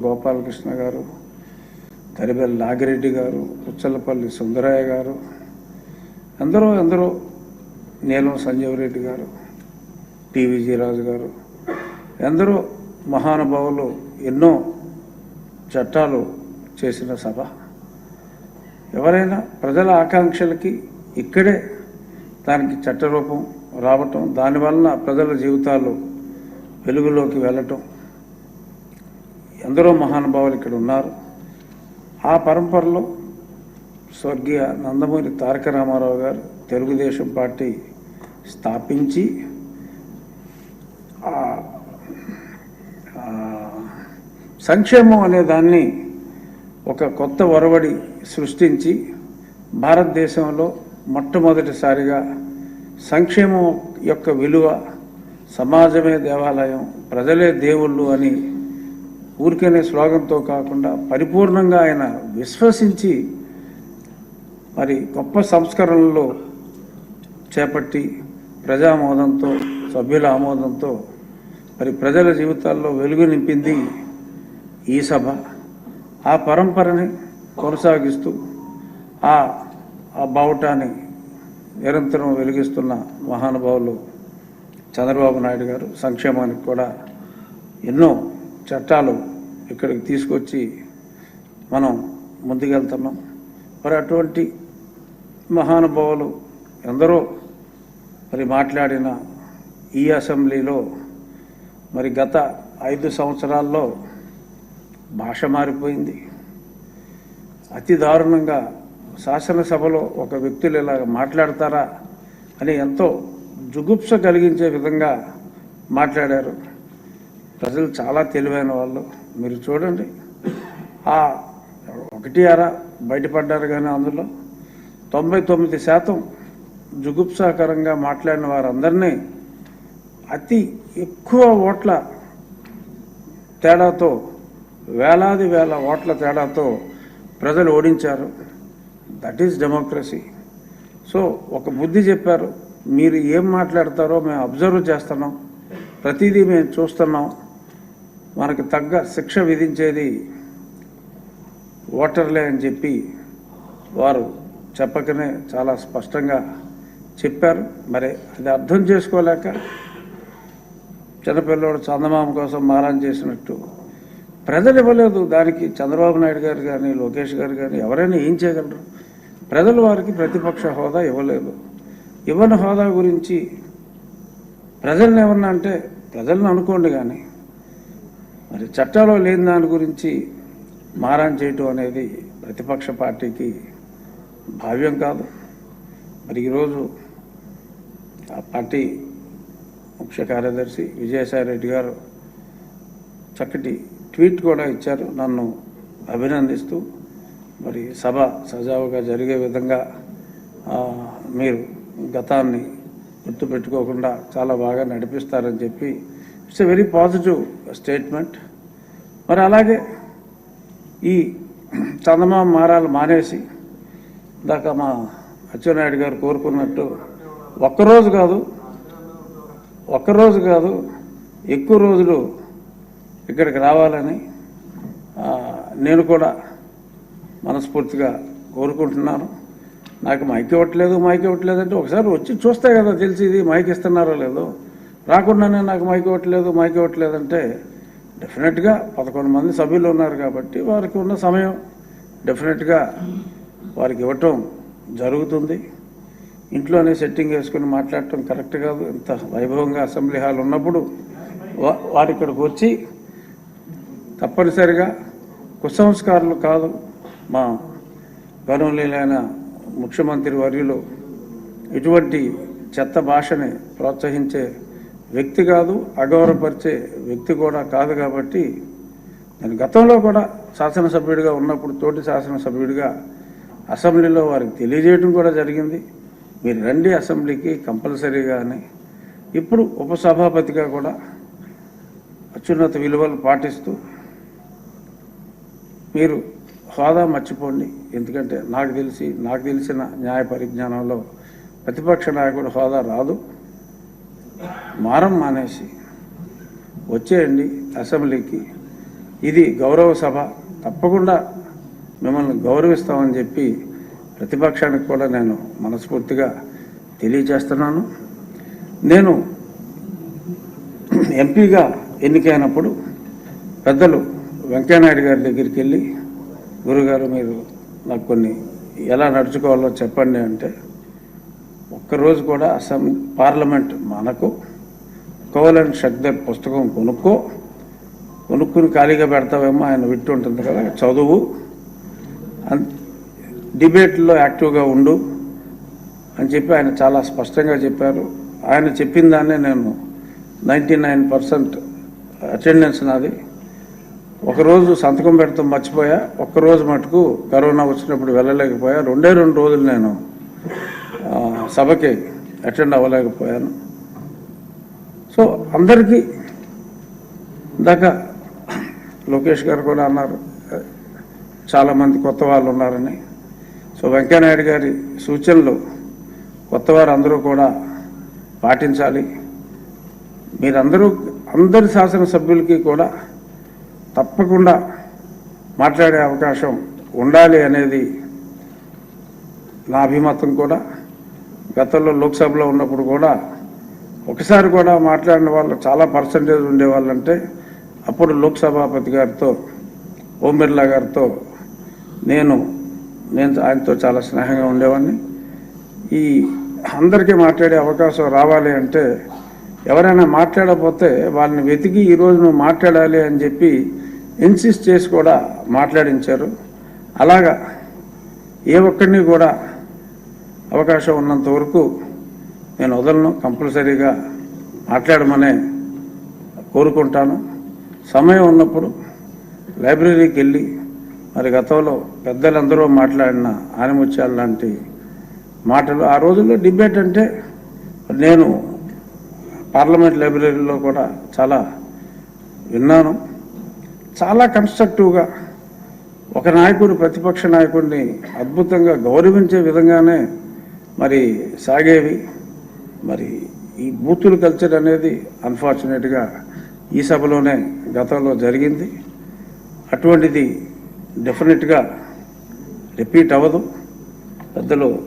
గోపాలకృష్ణ గారు తరిబెల్ నాగిరెడ్డి గారు ఉచ్చలపల్లి సుందరయ్య గారు ఎందరో ఎందరో నీలం సంజీవ్ రెడ్డి గారు టీవీజీ రాజు గారు ఎందరో మహానుభావులు ఎన్నో చట్టాలు చేసిన సభ. ఎవరైనా ప్రజల ఆకాంక్షలకి ఇక్కడే దానికి చట్టరూపం రావటం దానివలన ప్రజల జీవితాలు వెలుగులోకి వెళ్ళటం ఎందరో మహానుభావులు ఇక్కడ ఉన్నారు. ఆ పరంపరలో స్వర్గీయ నందమూరి తారక రామారావు గారు తెలుగుదేశం పార్టీ స్థాపించి సంక్షేమం అనే దాన్ని ఒక కొత్త ఒరవడి సృష్టించి భారతదేశంలో మొట్టమొదటిసారిగా సంక్షేమం యొక్క విలువ సమాజమే దేవాలయం ప్రజలే దేవుళ్ళు అని ఊరికనే స్లోగన్తో కాకుండా పరిపూర్ణంగా ఆయన విశ్వసించి మరి గొప్ప సంస్కరణలు చేపట్టి ప్రజామోదంతో సభ్యుల ఆమోదంతో మరి ప్రజల జీవితాల్లో వెలుగు నింపింది ఈ సభ. ఆ పరంపరని కొనసాగిస్తూ ఆ ఆ బావుటాన్ని నిరంతరం వెలిగిస్తున్న మహానుభావులు చంద్రబాబు నాయుడు గారు సంక్షేమానికి కూడా ఎన్నో చట్టాలు ఇక్కడికి తీసుకొచ్చి మనం ముందుకెళ్తున్నాం. మరి అటువంటి మహానుభావులు ఎందరో మరి మాట్లాడిన ఈ అసెంబ్లీలో మరి గత ఐదు సంవత్సరాల్లో భాష మారిపోయింది. అతి దారుణంగా శాసనసభలో ఒక వ్యక్తులు ఇలా మాట్లాడతారా అని ఎంతో జుగుప్స కలిగించే విధంగా మాట్లాడారు. ప్రజలు చాలా తెలివైన వాళ్ళు. మీరు చూడండి. ఆ ఒకటి అర బయటపడ్డారు కానీ అందులో తొంభై తొమ్మిది శాతం జుగుప్సాకరంగా మాట్లాడిన వారందరినీ అతి ఎక్కువ ఓట్ల తేడాతో వేలాది వేల ఓట్ల తేడాతో ప్రజలు ఓడించారు. దట్ ఈస్ డెమోక్రసీ సో ఒక బుద్ధి చెప్పారు మీరు ఏం మాట్లాడతారో మేము అబ్జర్వ్ చేస్తున్నాం. ప్రతిదీ మేము చూస్తున్నాం. మనకు తగ్గ శిక్ష విధించేది ఓటర్లే అని చెప్పి వారు చెప్పకనే చాలా స్పష్టంగా చెప్పారు. మరి అది అర్థం చేసుకోలేక చిన్నపిల్లోడు చందమామ కోసం మారం చేసినట్టు ప్రజలు ఇవ్వలేదు. దానికి చంద్రబాబు నాయుడు గారు కానీ లోకేష్ గారు కానీ ఎవరైనా ఏం చేయగలరు? ప్రజలు వారికి ప్రతిపక్ష హోదా ఇవ్వలేదు. ఇవ్వని హోదా గురించి ప్రజల్ని ఏమన్నా అంటే ప్రజలను అనుకోండి కానీ మరి చట్టంలో లేని దాని గురించి మారాన్ చేయటం అనేది ప్రతిపక్ష పార్టీకి భావ్యం కాదు. మరి ఈరోజు ఆ పార్టీ ముఖ్య కార్యదర్శి విజయసాయి రెడ్డి గారు చక్కటి ట్వీట్ కూడా ఇచ్చారు. నన్ను అభినందిస్తూ మరి సభ సజావుగా జరిగే విధంగా మీరు గతాన్ని గుర్తుపెట్టుకోకుండా చాలా బాగా నడిపిస్తారని చెప్పి it's a very positive statement మరి అలాగే ఈ చందమా మారాలు మానేసి ఇందాక మా అచ్చెన్నాయుడు గారు కోరుకున్నట్టు ఒక్కరోజు కాదు ఒక్కరోజు కాదు ఎక్కువ రోజులు ఇక్కడికి రావాలని నేను కూడా మనస్ఫూర్తిగా కోరుకుంటున్నాను. నాకు మైక్ ఇవ్వట్లేదు మైక్ ఇవ్వట్లేదు అంటే ఒకసారి వచ్చి చూస్తే కదా తెలిసి ఇది మైక్ ఇస్తున్నారో లేదో. రాకుండానే నాకు మైక్ ఇవ్వట్లేదు మైక్ ఇవ్వట్లేదు అంటే డెఫినెట్గా పదకొండు మంది సభ్యులు ఉన్నారు కాబట్టి వారికి ఉన్న సమయం డెఫినెట్గా వారికి ఇవ్వటం జరుగుతుంది. ఇంట్లోనే సెట్టింగ్ వేసుకుని మాట్లాడటం కరెక్ట్ కాదు. ఇంత వైభవంగా అసెంబ్లీ హాల్ ఉన్నప్పుడు వా- వారు ఇక్కడికి వచ్చి తప్పనిసరిగా కుసంస్కారులు కాదు. మా గౌరవనీయులైన ముఖ్యమంత్రి వర్యులు ఇటువంటి చెత్త భాషని ప్రోత్సహించే వ్యక్తి కాదు అగౌరవపరిచే వ్యక్తి కూడా కాదు కాబట్టి నేను గతంలో కూడా శాసనసభ్యుడిగా ఉన్నప్పుడు తోటి శాసనసభ్యుడిగా అసెంబ్లీలో వారికి తెలియజేయడం కూడా జరిగింది. మీరు రండి అసెంబ్లీకి కంపల్సరీగా అని ఇప్పుడు ఉపసభాపతిగా కూడా అత్యున్నత విలువలు పాటిస్తూ మీరు హోదా మర్చిపోండి. ఎందుకంటే నాకు తెలిసి నాకు తెలిసిన న్యాయ పరిజ్ఞానంలో ప్రతిపక్ష నాయకుడు హోదా రాదు. మారం మానేసి వచ్చేయండి అసెంబ్లీకి. ఇది గౌరవ సభ. తప్పకుండా మిమ్మల్ని గౌరవిస్తామని చెప్పి ప్రతిపక్షానికి కూడా నేను మనస్ఫూర్తిగా తెలియజేస్తున్నాను. నేను ఎంపీగా ఎన్నికైనప్పుడు పెద్దలు వెంకయ్యనాయుడు గారి దగ్గరికి వెళ్ళి గురుగారు మీరు నాకు కొన్ని ఎలా నడుచుకోవాలో చెప్పండి అంటే ఒక్కరోజు కూడా అసెం పార్లమెంట్ మనకు. కోవలన్ షక్దర్ పుస్తకం కొనుక్కో. కొనుక్కుని ఖాళీగా పెడతావేమో ఆయన విట్టు ఉంటుంది కదా చదువు. అన్- డిబేట్లో యాక్టివ్గా ఉండు అని చెప్పి ఆయన చాలా స్పష్టంగా చెప్పారు. ఆయన చెప్పిన దాన్నే నేను నైంటీ నైన్ పర్సెంట్ అటెండెన్స్ నాది. ఒకరోజు సంతకం పెడతాం మర్చిపోయా. ఒక్కరోజు మటుకు కరోనా వచ్చినప్పుడు వెళ్ళలేకపోయా. రెండే రెండు రోజులు నేను సభకి అటెండ్ అవ్వలేకపోయాను. సో అందరికీ ఇందాక లోకేష్ గారు కూడా అన్నారు చాలామంది కొత్త వాళ్ళు ఉన్నారని. సో వెంకయ్యనాయుడు గారి సూచనలు కొత్తవారు అందరూ కూడా పాటించాలి. మీరందరూ అందరి శాసనసభ్యులకి కూడా తప్పకుండా మాట్లాడే అవకాశం ఉండాలి అనేది నా అభిమతం కూడా. గతంలో లోక్సభలో ఉన్నప్పుడు కూడా ఒకసారి కూడా మాట్లాడిన వాళ్ళు చాలా పర్సంటేజ్ ఉండేవాళ్ళంటే అప్పుడు లోక్సభాపతి గారితో ఓం బిర్లా గారితో నేను నేను ఆయనతో చాలా స్నేహంగా ఉండేవాడిని. ఈ అందరికీ మాట్లాడే అవకాశం రావాలి అంటే ఎవరైనా మాట్లాడకపోతే వాళ్ళని వెతికి ఈరోజు నువ్వు మాట్లాడాలి అని చెప్పి ఇన్సిస్ట్ చేసి కూడా మాట్లాడించారు. అలాగా ఏ ఒక్కరిని కూడా అవకాశం ఉన్నంత వరకు నేను వదలను కంపల్సరీగా మాట్లాడమనే కోరుకుంటాను. సమయం ఉన్నప్పుడు లైబ్రరీకి వెళ్ళి మరి గతంలో పెద్దలందరూ మాట్లాడిన ఆనిముత్యాలు లాంటి మాటలు ఆ రోజుల్లో డిబేట్ అంటే నేను పార్లమెంట్ లైబ్రరీలో కూడా చాలా విన్నాను. చాలా కన్స్ట్రక్టివ్గా ఒక నాయకుడు ప్రతిపక్ష నాయకుడిని అద్భుతంగా గౌరవించే విధంగానే మరి సాగేవి మరి ఈ బూతులు కల్చర్ అనేది అన్ఫార్చునేట్గా ఈ సభలోనే గతంలో జరిగింది. అటువంటిది డెఫినెట్గా రిపీట్ అవ్వదు. పెద్దలు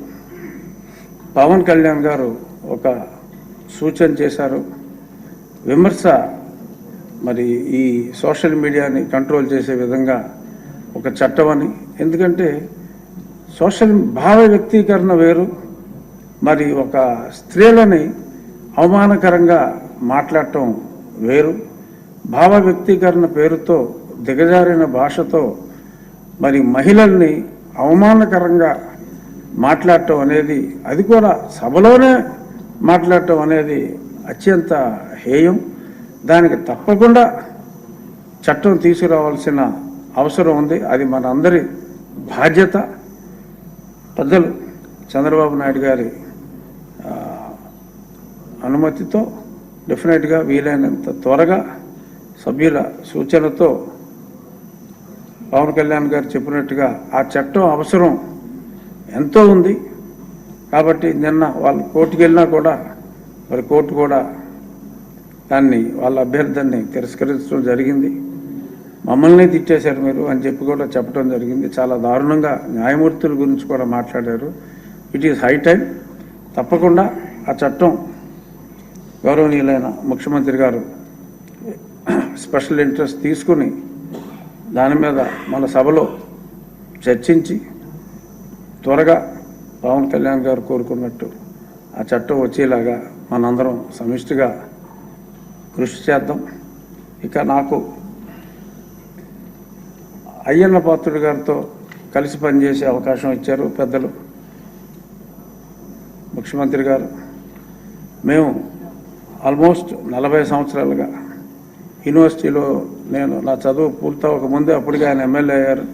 పవన్ కళ్యాణ్ గారు ఒక సూచన చేశారు. విమర్శ మరి ఈ సోషల్ మీడియాని కంట్రోల్ చేసే విధంగా ఒక చట్టం అని. ఎందుకంటే సోషల్ భావ వ్యక్తీకరణ వేరు మరి ఒక స్త్రీలని అవమానకరంగా మాట్లాడటం వేరు. భావ వ్యక్తీకరణ పేరుతో దిగజారిన భాషతో మరి మహిళల్ని అవమానకరంగా మాట్లాడటం అనేది అది కూడా సభలోనే మాట్లాడటం అనేది అత్యంత హేయం. దానికి తప్పకుండా చట్టం తీసుకురావాల్సిన అవసరం ఉంది. అది మన అందరి బాధ్యత. పెద్దలు చంద్రబాబు నాయుడు గారి అనుమతితో డెఫినెట్గా వీలైనంత త్వరగా సభ్యుల సూచనతో పవన్ కళ్యాణ్ గారు చెప్పినట్టుగా ఆ చట్టం అవసరం ఎంతో ఉంది. కాబట్టి నిన్న వాళ్ళు కోర్టుకు వెళ్ళినా కూడా మరి కోర్టు కూడా దాన్ని వాళ్ళ అభ్యర్థాన్ని తిరస్కరించడం జరిగింది. మమ్మల్ని తిట్టేశారు మీరు అని చెప్పి కూడా చెప్పడం జరిగింది. చాలా దారుణంగా న్యాయమూర్తుల గురించి కూడా మాట్లాడారు. It is high time. తప్పకుండా ఆ చట్టం గౌరవనీయులైన ముఖ్యమంత్రి గారు స్పెషల్ ఇంట్రెస్ట్ తీసుకుని దాని మీద మన సభలో చర్చించి త్వరగా పవన్ కళ్యాణ్ గారు కోరుకున్నట్టు ఆ చట్టం వచ్చేలాగా మనందరం సమిష్టిగా కృషి చేద్దాం. ఇక నాకు అయ్యన్న పాత్రుడు గారితో కలిసి పనిచేసే అవకాశం ఇచ్చారు పెద్దలు. ముఖ్యమంత్రి గారు మేము ఆల్మోస్ట్ నలభై సంవత్సరాలుగా యూనివర్సిటీలో నేను నా చదువు పూర్తవక ముందే అప్పటికి ఆయన ఎమ్మెల్యే అయ్యారు.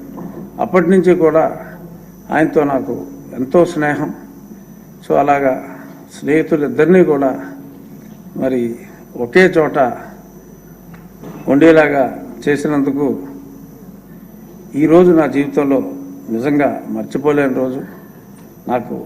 అప్పటి నుంచి కూడా ఆయనతో నాకు ఎంతో స్నేహం. సో అలాగా స్నేహితులిద్దరినీ కూడా మరి ఒకే చోట ఉండేలాగా చేసినందుకు ఈరోజు నా జీవితంలో నిజంగా మర్చిపోలేని రోజు. నాకు